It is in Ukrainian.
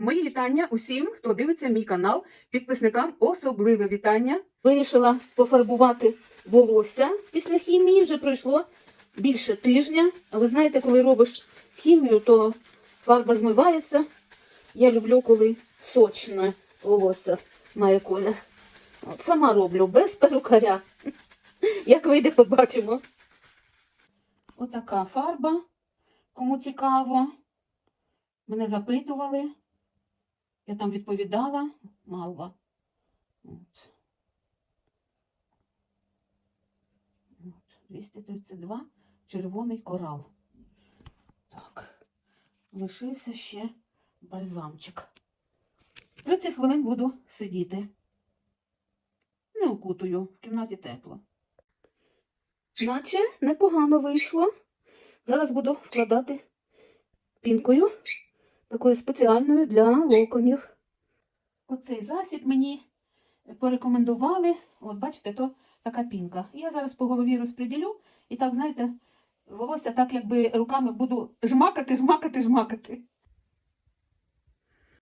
Мої вітання усім, хто дивиться мій канал, підписникам особливе вітання. Вирішила пофарбувати волосся після хімії. Вже пройшло більше тижня. А ви знаєте, коли робиш хімію, то фарба змивається. Я люблю, коли сочне волосся має колір. От сама роблю без перукаря. Як вийде, побачимо. Отака фарба. Кому цікаво. Мене запитували. Я там відповідала. Малва. От. От. 232. Червоний корал. Так. Лишився ще бальзамчик. 30 хвилин буду сидіти. Не укутую, в кімнаті тепло. Наче непогано вийшло. Зараз буду вкладати пінкою, такою спеціальною для локонів. Оцей засіб мені порекомендували. От бачите, то така пінка. Я зараз по голові розподілю і так, знаєте, волосся так якби руками буду жмакати, жмакати, жмакати.